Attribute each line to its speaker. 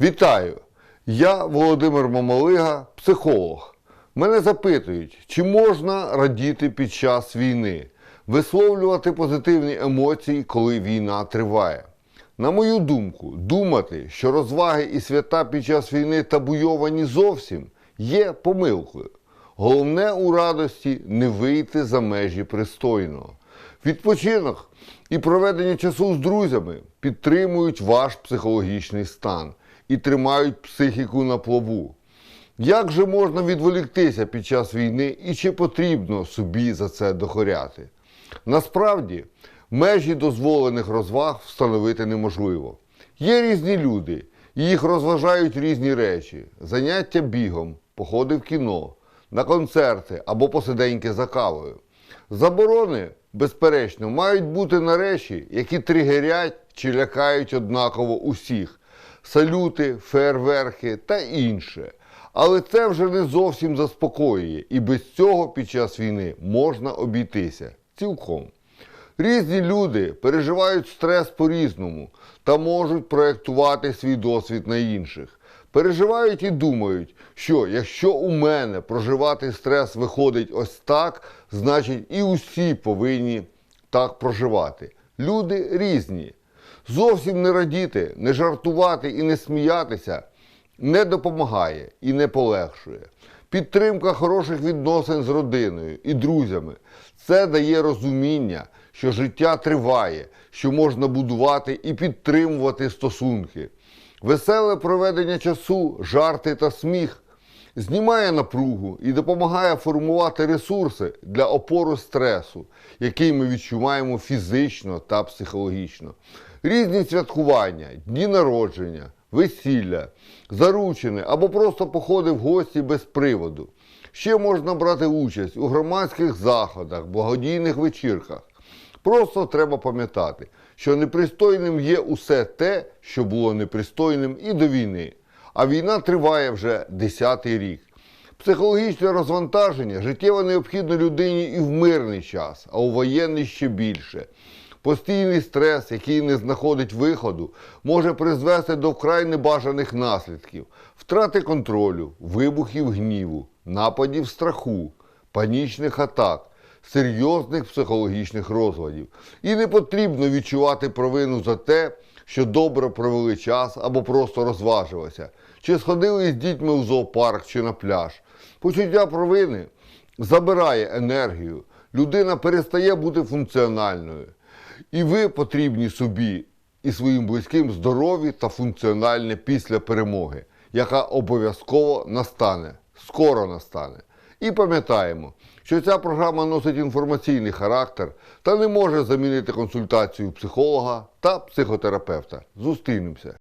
Speaker 1: Вітаю! Я Володимир Мамалига, психолог. Мене запитують, чи можна радіти під час війни, висловлювати позитивні емоції, коли війна триває. На мою думку, думати, що розваги і свята під час війни табуйовані зовсім, є помилкою. Головне у радості не вийти за межі пристойного. Відпочинок і проведення часу з друзями підтримують ваш психологічний стан і тримають психіку на плаву. Як же можна відволіктися під час війни і чи потрібно собі за це дохоряти? Насправді, межі дозволених розваг встановити неможливо. Є різні люди, і їх розважають різні речі: заняття бігом, походи в кіно, на концерти або посиденьки за кавою. Заборони, безперечно, мають бути на речі, які тригерять чи лякають однаково усіх: салюти, фейерверки та інше. Але це вже не зовсім заспокоює, і без цього під час війни можна обійтися цілком. Різні люди переживають стрес по-різному та можуть проєктувати свій досвід на інших. Переживають і думають, що якщо у мене проживати стрес виходить ось так, значить і усі повинні так проживати. Люди різні. Зовсім не радіти, не жартувати і не сміятися не допомагає і не полегшує. Підтримка хороших відносин з родиною і друзями це дає розуміння, що життя триває, що можна будувати і підтримувати стосунки. Веселе проведення часу, жарти та сміх знімає напругу і допомагає формувати ресурси для опору стресу, який ми відчуваємо фізично та психологічно. Різні святкування, дні народження, весілля, заручини або просто походи в гості без приводу. Ще можна брати участь у громадських заходах, благодійних вечірках. Просто треба пам'ятати, що непристойним є усе те, що було непристойним і до війни. А війна триває вже 10-й рік. Психологічне розвантаження життєво необхідно людині і в мирний час, а у воєнний ще більше. Постійний стрес, який не знаходить виходу, може призвести до вкрай небажаних наслідків, втрати контролю, вибухів гніву, нападів страху, панічних атак, серйозних психологічних розладів. І не потрібно відчувати провину за те, що добре провели час або просто розважилися, чи сходили з дітьми в зоопарк чи на пляж. Почуття провини забирає енергію, людина перестає бути функціональною. І ви потрібні собі і своїм близьким здорові та функціональне після перемоги, яка обов'язково настане, скоро настане. І пам'ятаємо, що ця програма носить інформаційний характер та не може замінити консультацію психолога та психотерапевта. Зустрінемося.